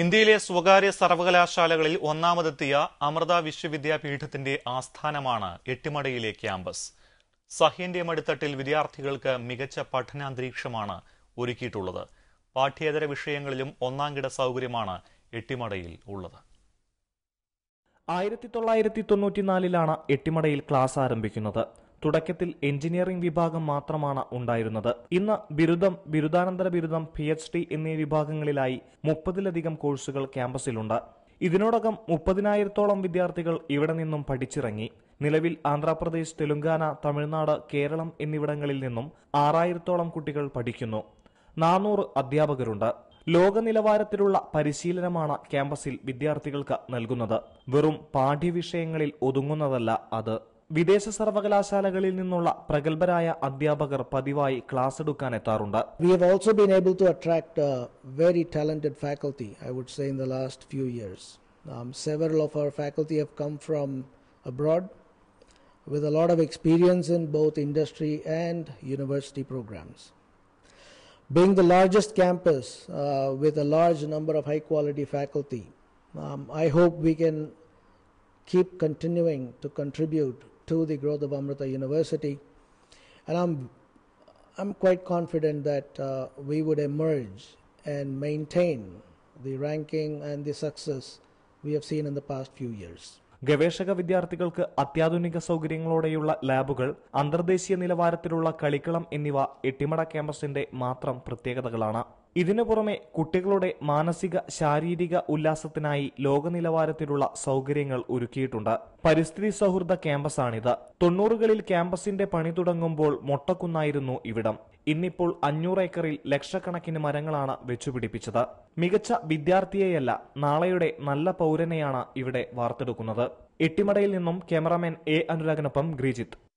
ഇന്ത്യയിലെ സ്വകാര്യ സർവകലാശാലകളിൽ ഒന്നാമതെത്തിയ അമൃത വിശ്വവിദ്യാപീഠത്തിന്റെ ആസ്ഥാനമാണ് എട്ടിമടയിലെ ക്യാമ്പസ്. സഹ്യന്റെ മടിത്തട്ടിൽ വിദ്യാർത്ഥികൾക്ക് മികച്ച പഠനാന്തരീക്ഷമാണ് ഒരുക്കിയിട്ടുള്ളത്. പാഠ്യേതര വിഷയങ്ങളിലും ഒന്നാംകിട സൗകര്യമാണ് എട്ടിമടയിൽ ഉള്ളത്. ആയിരത്തി തൊള്ളായിരത്തി തൊണ്ണൂറ്റിനാലിലാണ് എട്ടിമടയിൽ ക്ലാസ് ആരംഭിക്കുന്നത്. തുടക്കത്തിൽ എഞ്ചിനീയറിംഗ് വിഭാഗം മാത്രമാണ് ഉണ്ടായിരുന്നത്. ഇന്ന് ബിരുദം ബിരുദാനന്തര ബിരുദം പി എച്ച് ഡി എന്നീ വിഭാഗങ്ങളിലായി മുപ്പതിലധികം കോഴ്സുകൾ ക്യാമ്പസിലുണ്ട്. ഇതിനോടകം മുപ്പതിനായിരത്തോളം വിദ്യാർത്ഥികൾ ഇവിടെ നിന്നും പഠിച്ചിറങ്ങി. നിലവിൽ ആന്ധ്രാപ്രദേശ് തെലുങ്കാന തമിഴ്നാട് കേരളം എന്നിവിടങ്ങളിൽ നിന്നും ആറായിരത്തോളം കുട്ടികൾ പഠിക്കുന്നു. നാനൂറ് അധ്യാപകരുണ്ട്. ലോക നിലവാരത്തിലുള്ള പരിശീലനമാണ് ക്യാമ്പസിൽ വിദ്യാർത്ഥികൾക്ക് നൽകുന്നത്. വെറും പാഠ്യവിഷയങ്ങളിൽ ഒതുങ്ങുന്നതല്ല അത്. വിദേശ സർവകലാശാലകളിൽ നിന്നുള്ള പ്രഗത്ഭരായ അധ്യാപകർ പതിവായി ക്ലാസ് എടുക്കാൻ എത്താറുണ്ട് We have also been able to attract uh, very talented faculty, I would say, in the last few years. Um, several of our faculty have come from abroad with a lot of experience in both industry and university programs. Being the largest campus uh, with a large number of high quality faculty, um, I hope we can keep continuing to contribute to the growth of Amrita University. And I'm I'm quite confident that uh, we would emerge and maintain the ranking and the success we have seen in the past few years. ഗവേഷക വിദ്യാർത്ഥികൾക്ക് അത്യാധുനിക സൗകര്യങ്ങളോടെയുള്ള ലാബുകൾ അന്തർദേശീയ നിലവാരത്തിലുള്ള കളിക്കളം എന്നിവ എട്ടിമട ക്യാമ്പസിന്റെ മാത്രം പ്രത്യേകതകളാണ് ഇതിനു പുറമെ കുട്ടികളുടെ മാനസിക ശാരീരിക ഉല്ലാസത്തിനായി ലോക നിലവാരത്തിലുള്ള സൗകര്യങ്ങൾ ഒരുക്കിയിട്ടുണ്ട്. പരിസ്ഥിതി സൗഹൃദ ക്യാമ്പസാണിത്. തൊണ്ണൂറുകളിൽ ക്യാമ്പസിന്റെ പണി തുടങ്ങുമ്പോൾ മൊട്ടക്കുന്നായിരുന്നു ഇവിടം. ഇന്നിപ്പോൾ അഞ്ഞൂറ് ഏക്കറിൽ ലക്ഷക്കണക്കിന് മരങ്ങളാണ് വെച്ചുപിടിപ്പിച്ചത്. മികച്ച വിദ്യാർത്ഥിയെയല്ല നാളെയുടെ നല്ല പൗരനെയാണ് ഇവിടെ വാർത്തെടുക്കുന്നത്. എട്ടിമടയിൽ നിന്നും ക്യാമറാമാൻ എ അനുരാഗിനൊപ്പം ഗ്രീജിത്ത്.